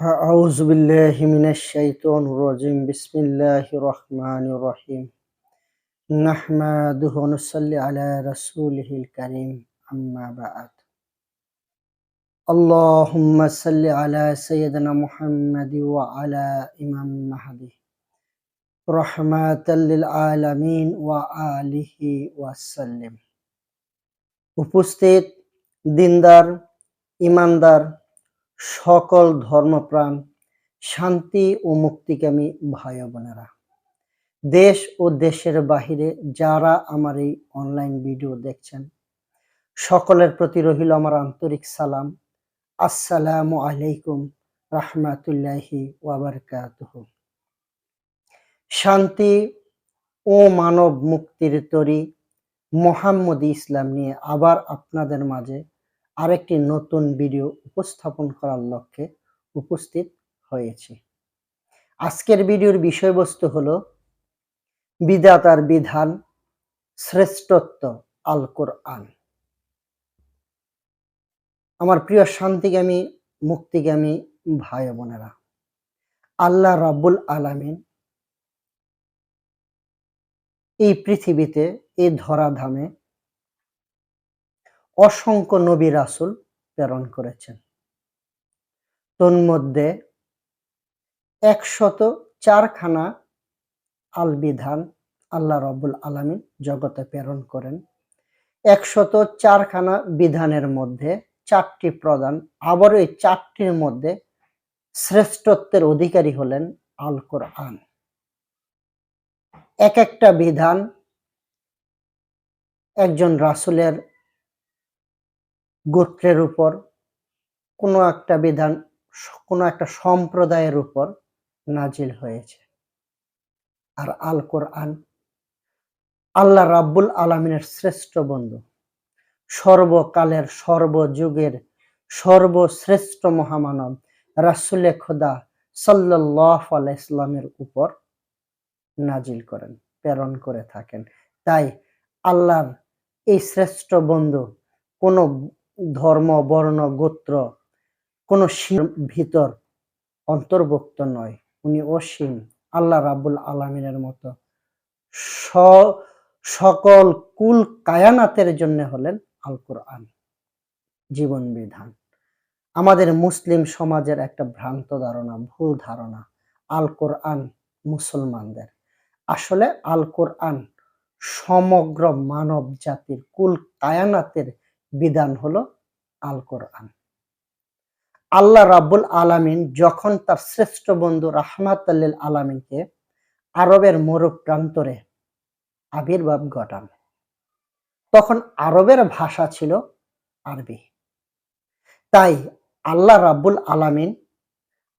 أعوذ بالله من الشيطان الرجيم بسم الله الرحمن الرحيم نحمده ونصلي على رسوله الكريم أما بعد اللهم صل على سيدنا محمد وعلى إمام مهدي رحمة للعالمين وآله وسلم উপস্থিত দিনদার ইমানদার সকল ধর্মপ্রাণ, শান্তি ও মুক্তিকামী ভাই বোনেরা। দেশ ও দেশের বাহিরে যারা আমার এই অনলাইন ভিডিও দেখছেন, সকলের প্রতি রহিল আমার আন্তরিক সালাম। আসসালামু আলাইকুম রাহমাতুল্লাহি ওয়াবারকাতুহ শান্তি ও মানব মুক্তির তরি মোহাম্মদ ইসলাম নিয়ে আবার আপনাদের মাঝে আরেকটি নতুন ভিডিও উপস্থাপন করার লক্ষ্যে উপস্থিত হয়েছি। আজকের ভিডিওর বিষয়বস্তু হলো বিদাতার বিধান শ্রেষ্ঠত্ব আল কোরআন আমার প্রিয় শান্তিগামী, মুক্তিগামী ভাই বোনেরা, আল্লাহ রাব্বুল আলামিন এই পৃথিবীতে এই ধরাধামে অসংখ্য নবী রাসুল প্রেরণ করেছেন। তন্মধ্যে একশত চারখানা আল বিধান আল্লাহ রবুল আলমী জগতে প্রেরণ করেন। একশত চারখানা বিধানের মধ্যে চারটি প্রধান, আবার এই চারটির মধ্যে শ্রেষ্ঠত্বের অধিকারী হলেন আল কোরআন এক একটা বিধান একজন রাসুলের গোত্রের উপর, কোনো একটা বিধান, কোনো একটা সম্প্রদায়ের উপর নাজিল হয়েছে। আর আল কোরআন আল্লাহ রাব্বুল আলমিনের শ্রেষ্ঠ বন্ধু। সর্বকালের, সর্বযুগের, সর্বশ্রেষ্ঠ মহামানব রাসুলে খোদা সাল্লাহ ইসলামের উপর নাজিল করেন, প্রেরণ করে থাকেন। তাই আল্লাহর এই শ্রেষ্ঠ বন্ধু কোনো ধর্ম, বর্ণ, গোত্র কোনো ভিতর অন্তর্ভুক্ত নয়। উনি অসীম, আল্লাহ রাবুল আলমিনের মতো। সকল কুল কায়ানাতের জন্য হলেন আল কোরআন জীবন বিধান। আমাদের মুসলিম সমাজের একটা ভ্রান্ত ধারণা, ভুল ধারণা আল কোরআন মুসলমানদের। আসলে আল কোরআন সমগ্র মানব জাতির কুল কায়ানাতের বিধান হলো আল কোরআন আল্লাহ রাব্বুল আলামিন যখন তার শ্রেষ্ঠ বন্ধু রাহমাত আলামিনকে আরবের মরুক প্রান্তরে আবির্ভাব ঘটান, তখন আরবের ভাষা ছিল আরবি। তাই আল্লাহ রাব্বুল আলামিন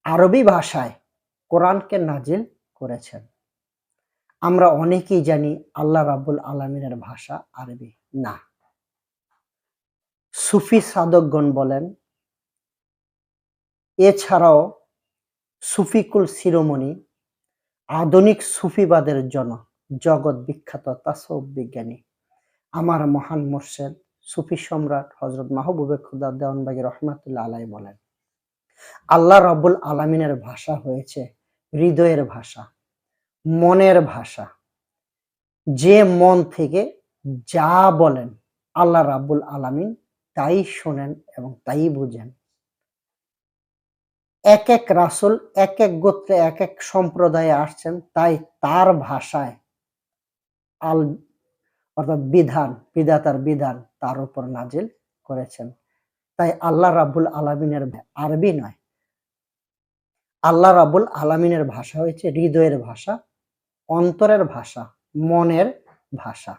আরবি ভাষায় কোরআনকে নাজিল করেছেন। আমরা অনেকেই জানি আল্লাহ রাব্বুল আলামিনের ভাষা আরবি না। সুফি সাধকগণ বলেন, এছাড়াও সুফিকুল শিরোমণি, আধুনিক সুফিবাদের জন, জগৎ বিখ্যাত তাসব বিজ্ঞানী। আমার মহান মোর্শেদ, সুফি সম্রাট হজরত মাহবুবে খুদা দেওয়ানবাগি রহমাতুল্লাহ আলাই বলেন, আল্লাহ রাবুল আলমিনের ভাষা হয়েছে হৃদয়ের ভাষা, মনের ভাষা। যে মন থেকে যা বলেন আল্লাহ রাবুল আলামিন তাই শোনেন এবং তাই বুঝেন। এক এক রাসুল, এক এক গোত্রে, এক এক সম্প্রদায়ে আসছেন, তাই তার ভাষায় আল, অর্থাৎ বিধান, বিধাতার বিধান তার উপর নাজিল করেছেন। তাই আল্লাহ রাবুল আলমিনের আরবি নয়। আল্লাহ রাবুল আলমিনের ভাষা হয়েছে হৃদয়ের ভাষা, অন্তরের ভাষা, মনের ভাষা।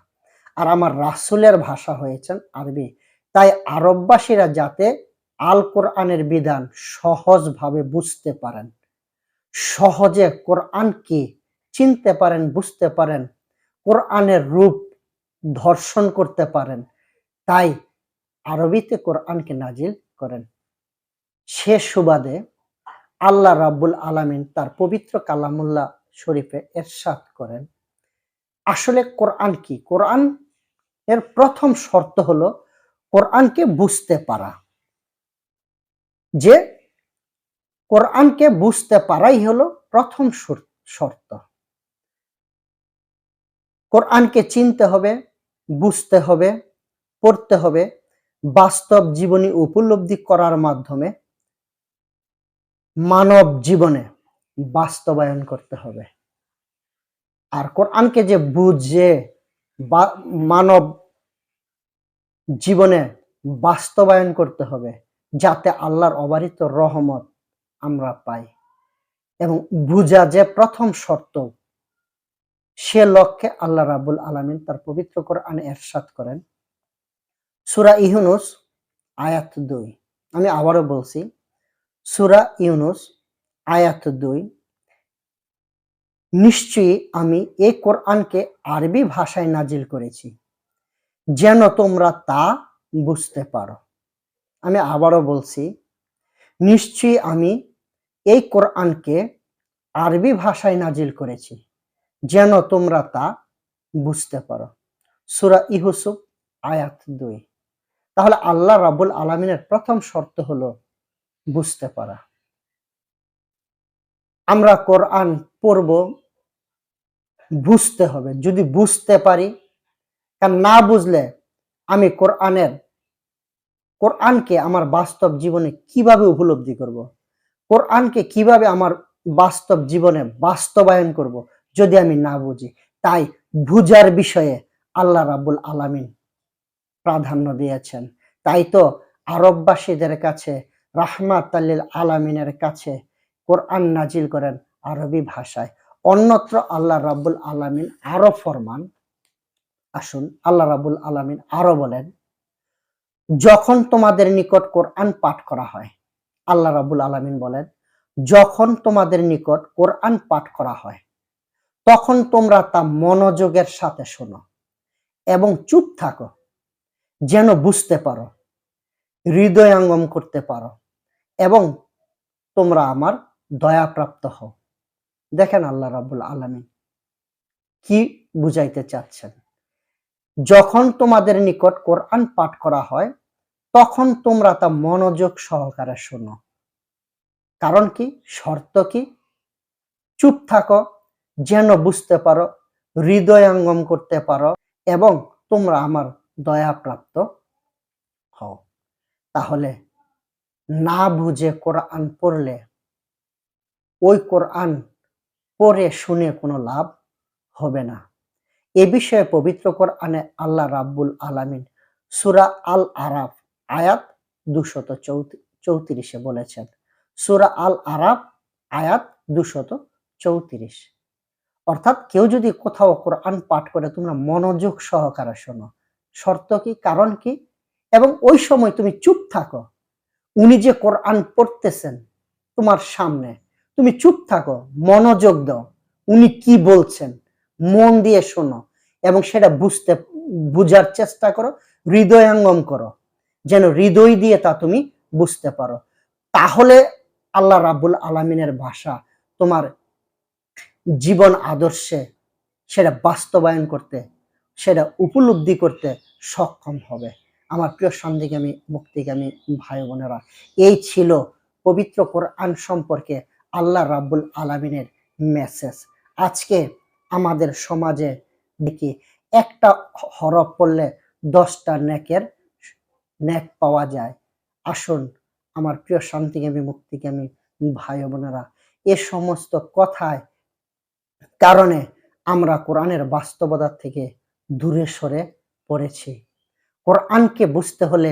আর আমার রাসুলের ভাষা হয়েছেন আরবি। তাই আরববাসীরা যাতে আল কোরআনের বিধান সহজভাবে বুঝতে পারেন, সহজে কোরআন কি চিনতে পারেন, বুঝতে পারেন, কোরআনের রূপ ধর্ষণ করতে পারেন, তাই আরবিতে কোরআনকে নাজিল করেন। সে সুবাদে আল্লাহ রাব্বুল আলামিন তার পবিত্র কালামুল্লাহ শরীফে এরশাদ করেন। আসলে কোরআন কি? কোরআন এর প্রথম শর্ত হলো কোরআনকে বুঝতে পারা। যে কোরআনকে বুঝতে পারাই হলো প্রথম শর্ত। কোরআনকে চিনতে হবে, বুঝতে হবে, পড়তে হবে, বাস্তব জীবনী উপলব্ধি করার মাধ্যমে মানব জীবনে বাস্তবায়ন করতে হবে। আর কোরআনকে যে বুঝে মানব জীবনে বাস্তবায়ন করতে হবে যাতে আল্লাহর অবারিত রহমত আমরা পাই। এবং বুঝা যে প্রথম শর্ত, সে লক্ষ্যে আল্লাহ রাবুল আলামিন তার পবিত্র কোরআনে এরশাদ করেন। সুরা ইহুনুস আয়াত দুই। আমি আবারও বলছি, সুরা ইউনুস, আয়াত দুই। নিশ্চয়ই আমি এই কোরআনকে আরবি ভাষায় নাজিল করেছি। যেন তোমরা তা বুঝতে পারো। আমি আবারও বলছি, নিশ্চয়ই আমি এই কোরআনকে আরবি ভাষায় নাজিল করেছি, যেন তোমরা তা বুঝতে পারো। সুরা ইহুসুফ আয়াত দুই। তাহলে আল্লাহ রাবুল আলমিনের প্রথম শর্ত হলো বুঝতে পারা। আমরা কোরআন পড়ব, বুঝতে হবে। যদি বুঝতে পারি কারণ না বুঝলে আমি কোরআনের, কোরআনকে আমার বাস্তব জীবনে কীভাবে উপলব্ধি করব? কোরআনকে কীভাবে আমার বাস্তব জীবনে বাস্তবায়ন করব যদি আমি না বুঝি? তাই বুঝার বিষয়ে আল্লাহ রাবুল আলামিন প্রাধান্য দিয়েছেন। তাই তো আরববাসীদের কাছে রাহমাত আল্লিল আলামিনের কাছে কোরআন নাজিল করেন আরবি ভাষায়। অন্যত্র আল্লাহ রাবুল আলামিন আরও ফরমান আসুন, আল্লাহ রাবুল আলামিন আরও বলেন, যখন তোমাদের নিকট কোরআন পাঠ করা হয়, আল্লাহ রাবুল আলামিন বলেন, যখন তোমাদের নিকট কোরআন পাঠ করা হয়, তখন তোমরা তা মনোযোগের সাথে শোনো এবং চুপ থাকো, যেন বুঝতে পারো, হৃদয়াঙ্গম করতে পারো এবং তোমরা আমার দয়াপ্রাপ্ত হও। দেখেন আল্লাহ রাবুল আলমী কি বুঝাইতে চাচ্ছেন। যখন তোমাদের নিকট কোরআন পাঠ করা হয়, তখন তোমরা তা মনোযোগ সহকারে শোনো। কারণ কি? শর্ত কি? চুপ থাকো, যেন বুঝতে পারো হৃদয়াঙ্গম করতে পারো এবং তোমরা আমার দয়াপ্রাপ্ত হও। তাহলে না বুঝে কোরআন পড়লে ওই কোরআন পড়ে শুনে কোনো লাভ হবে না। এ বিষয়ে পবিত্র কোরআনে আল্লাহ রাব্বুল আলামিন সুরা আল আরাফ আয়াত দুশত চৌত্রিশে বলেছেন। সুরা আল আরাফ আয়াত দুশত চৌত্রিশ। অর্থাৎ কেউ যদি কোথাও কোরআন পাঠ করে তোমরা মনোযোগ সহকারে শোনো। শর্ত কি, কারণ কি? এবং ওই সময় তুমি চুপ থাকো। উনি যে কোরআন পড়তেছেন তোমার সামনে, তুমি চুপ থাকো, মনোযোগ দাও। উনি কি বলছেন? মন দিয়ে শোনো এবং সেটা বুঝতে, বুঝার চেষ্টা করো, হৃদয়াঙ্গম করো, যেন হৃদয় দিয়ে তা তুমি বুঝতে পারো। তাহলে আল্লাহ রাবুল আলমিনের ভাষা তোমার জীবন আদর্শে সেটা বাস্তবায়ন করতে, সেটা উপলব্ধি করতে সক্ষম হবে। আমার প্রিয় সন্ধিগামী, মুক্তিগামী ভাই বোনেরা, এই ছিল পবিত্র কোরআন সম্পর্কে আল্লাহ রাব্বুল আলমিনের মেসেজ আজকে আমাদের সমাজে দেখি, একটা হরফ পড়লে দশটা নেকের নেক পাওয়া যায়। আসুন, আমার প্রিয় শান্তিগামী মুক্তিগামী ভাই বোনেরা, এ সমস্ত কথায় কারণে আমরা কোরআনের বাস্তবতা থেকে দূরে সরে পড়েছি। কোরআনকে বুঝতে হলে,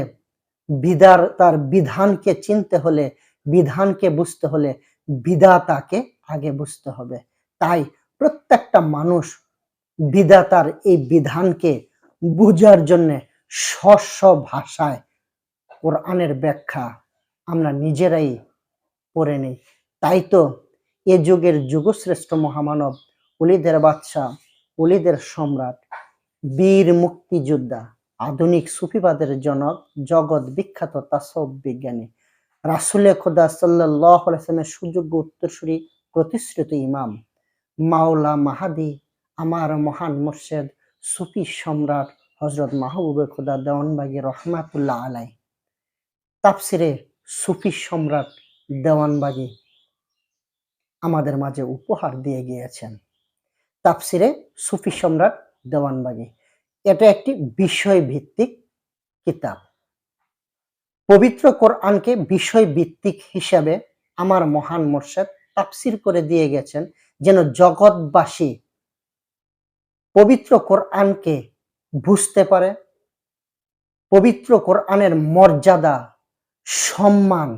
বিদার, তার বিধানকে চিনতে হলে, বিধানকে বুঝতে হলে বিধাতাকে আগে বুঝতে হবে। তাই প্রত্যেকটা মানুষ বিধাতার এই বিধানকে বুঝার জন্য স্ব ভাষায় কোরআনের ব্যাখ্যা আমরা নিজেরাই পড়ে নেই। তাই তো এ যুগের যুগশ্রেষ্ঠ মহামানব উলিদের বাদশাহ উলিদের সম্রাট, বীর মুক্তিযোদ্ধা, আধুনিক সুফিবাদের জনক, জগৎ বিখ্যাত তাসব বিজ্ঞানী, রাসুলে খোদা সাল্লামের সুযোগ্য উত্তরসূরি প্রতিশ্রুত ইমাম। মাওলা মাহাদি, আমার মহান মোর্শেদ সুফি সম্রাট হজরত মাহবুবে খোদা দেওয়ানবাগি রহমাতুল্লাহ আলাই তাপসিরে সুফি সম্রাট দেওয়ানবাগি আমাদের মাঝে উপহার দিয়ে গিয়েছেন। তাফসিরে সুফি সম্রাট দেওয়ানবাগী। এটা একটি বিষয় ভিত্তিক কিতাব। পবিত্র কোরআনকে বিষয় ভিত্তিক হিসাবে আমার মহান মোর্শেদ তাফসির করে দিয়ে গেছেন যেন জগৎবাসী পবিত্র কোরআনকে বুঝতে পারে, পবিত্র কোরআনের মর্যাদা, সম্মান,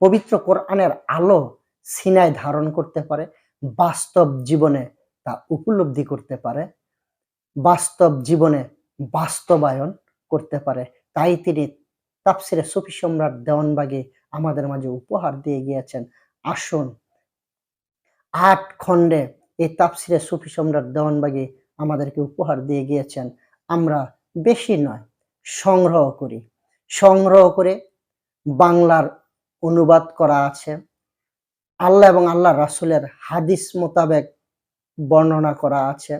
পবিত্র কোরআনের আলো সিনায় ধারণ করতে পারে, বাস্তব জীবনে তা উপলব্ধি করতে পারে, বাস্তব জীবনে বাস্তবায়ন করতে পারে। তাই তিনি তাপসিরে সুফি সম্রাট দেওয়ানবাগে আমাদের মাঝে উপহার দিয়ে গিয়েছেন। আসুন আট খণ্ডে এই তাপসিরে সুফি সম্রাট দেওয়ানবাগে আমাদেরকে উপহার দিয়ে গিয়েছেন। আমরা বেশি নয়, সংগ্রহ করি। সংগ্রহ করে বাংলার অনুবাদ করা আছে। আল্লাহ এবং আল্লাহ রাসুলের হাদিস মোতাবেক বর্ণনা করা আছে।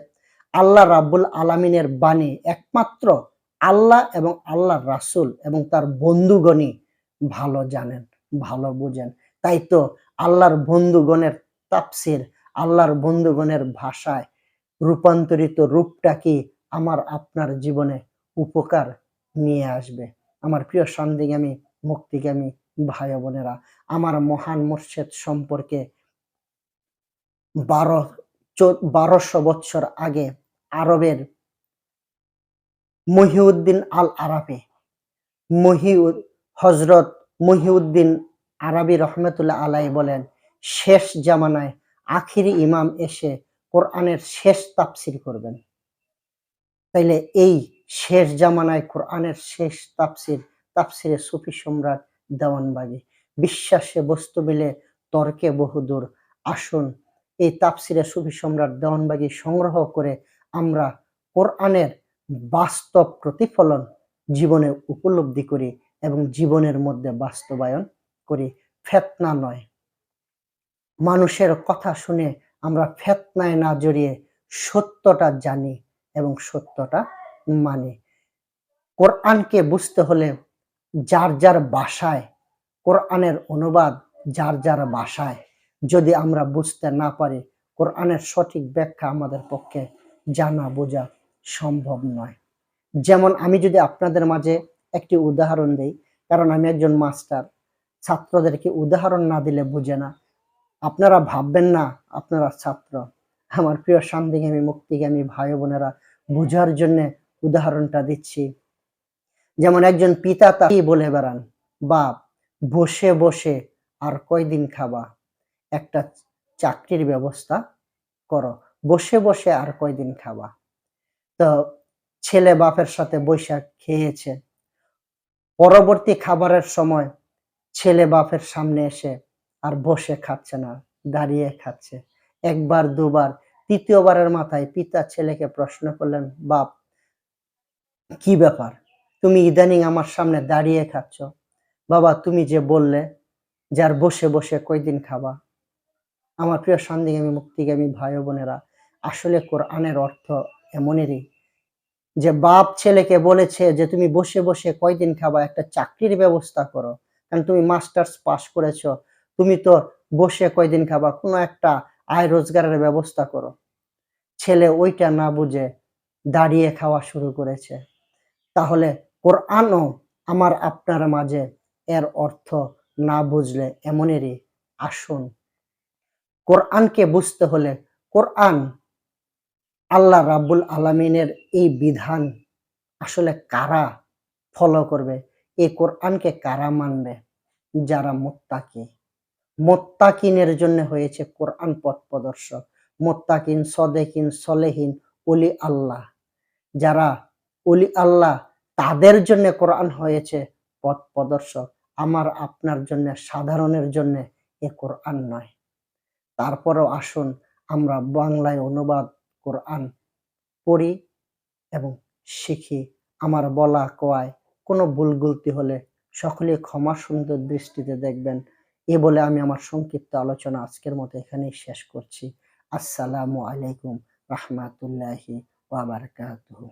আল্লাহ রাব্বুল আলামিনের বাণী একমাত্র আল্লাহ এবং আল্লাহ রাসুল এবং তার বন্ধুগণই ভালো জানেন, ভালো বুঝেন। তাই তো আল্লাহর বন্ধুগণের তাপসির আল্লাহর বন্ধুগণের ভাষায় রূপান্তরিত রূপটা কি আমার আপনার জীবনে উপকার নিয়ে আসবে? আমার প্রিয় সন্দিগামী, মুক্তিগামী ভাই বোনেরা, আমার মহান মুর্শেদ সম্পর্কে বারো বারোশো বৎসর আগে আরবের মহিউদ্দিন আল আরাবে মহিউদ হজরত মহিউদ্দিন আরবি রহমতুল্লাহ আলাই বলেন শেষ জামানায় আখিরি ইমাম এসে কোরআনের শেষ তাফসির করবেন। তাইলে এই শেষ জামানায় কোরআনের শেষ তাফসির, তাফসিরে সুফি সম্রাট দেওয়ানবাগি বিশ্বাসে বস্তু মিলে তর্কে বহুদূর আসুন। এই তাপসিরে সুফি সম্রাট দেওয়ানবাগি সংগ্রহ করে আমরা কোরআনের বাস্তব প্রতিফলন জীবনে উপলব্ধি করি এবং জীবনের মধ্যে বাস্তবায়ন করি। ফেতনা নয়। মানুষের কথা শুনে আমরা ফেতনায় না জড়িয়ে সত্যটা জানি এবং সত্যটা মানি। কোরআনকে বুঝতে হলে যার যার বাসায় কোরআনের অনুবাদ যার যার বাসায়। যদি আমরা বুঝতে না পারি, কোরআনের সঠিক ব্যাখ্যা আমাদের পক্ষে জানা বোঝা সম্ভব নয়। যেমন আমি যদি আপনাদের মাঝে একটি উদাহরণ দেই, কারণ আমি একজন মাস্টার, ছাত্রদেরকে উদাহরণ না দিলে বুঝে না। আপনারা ভাববেন না, আপনারা ছাত্র। আমার প্রিয় শান্তিগামী মুক্তিগামী ভাই বোনেরা, বোঝার জন্য উদাহরণটা দিচ্ছি। যেমন একজন পিতা তা বলে বেড়ান? বাপ, বসে বসে আর কয়দিন খাবা? একটা চাকরির ব্যবস্থা করো, বসে বসে আর কয়দিন খাবা? তো ছেলে বাপের সাথে বৈশাখ খেয়েছে। পরবর্তী খাবারের সময় ছেলে বাপের সামনে এসে আর বসে খাচ্ছে না, দাঁড়িয়ে খাচ্ছে। একবার, দুবার, তৃতীয়বারের মাথায় পিতা ছেলেকে প্রশ্ন করলেন, বাপ, কি ব্যাপার? তুমি ইদানিং আমার সামনে দাঁড়িয়ে খাচ্ছ। বাবা, তুমি যে বললে, যার বসে বসে কয়দিন খাবা? আমার প্রিয় শান্তিগামী মুক্তিগামী ভাই বোনেরা, আসলে কোরআনের অর্থ এমনেরই। যে বাপ ছেলেকে বলেছে যে তুমি বসে বসে কয়দিন খাবা, একটা চাকরির ব্যবস্থা করো। কারণ তুমি মাস্টার্স পাস করেছ তুমি তো বসে কয়দিন খাবা, কোনো একটা আয় রোজগারের ব্যবস্থা করো। ছেলে ওইটা না বুঝে দাঁড়িয়ে খাওয়া শুরু করেছে। তাহলে কোরআনও আমার আপনার মাঝে এর অর্থ না বুঝলে এমনেরই আসুন। কোরআনকে বুঝতে হলে কোরআন আল্লাহ রাব্বুল আলমিনের এই বিধান আসলে কারা ফলো করবে? এই কোরআনকে কারা মানবে? যারা মোত্তাকি। মোত্তাকিনের জন্য হয়েছে কোরআন পথ প্রদর্শক। মোত্তাকিন, সদেকিন, সলেহীন অলি আল্লাহ। যারা অলি আল্লাহ, তাদের জন্য কোরআন হয়েছে পথ প্রদর্শক। আমার, আপনার জন্য, সাধারণের জন্য এ কোরআন নয়। তারপরেও আসুন, আমরা বাংলায় অনুবাদ, কোরআন পড়ি এবং শিখি। আমার বলা, কোয়ায় কোনো ভুলগুলতি হলে সকলে ক্ষমা সুন্দর দৃষ্টিতে দেখবেন। এ বলে আমি আমার সংক্ষিপ্ত আলোচনা আজকের মতো এখানেই শেষ করছি। আসসালামু আলাইকুম রহমাতুল্লাহি ওয়াবারকাতুহু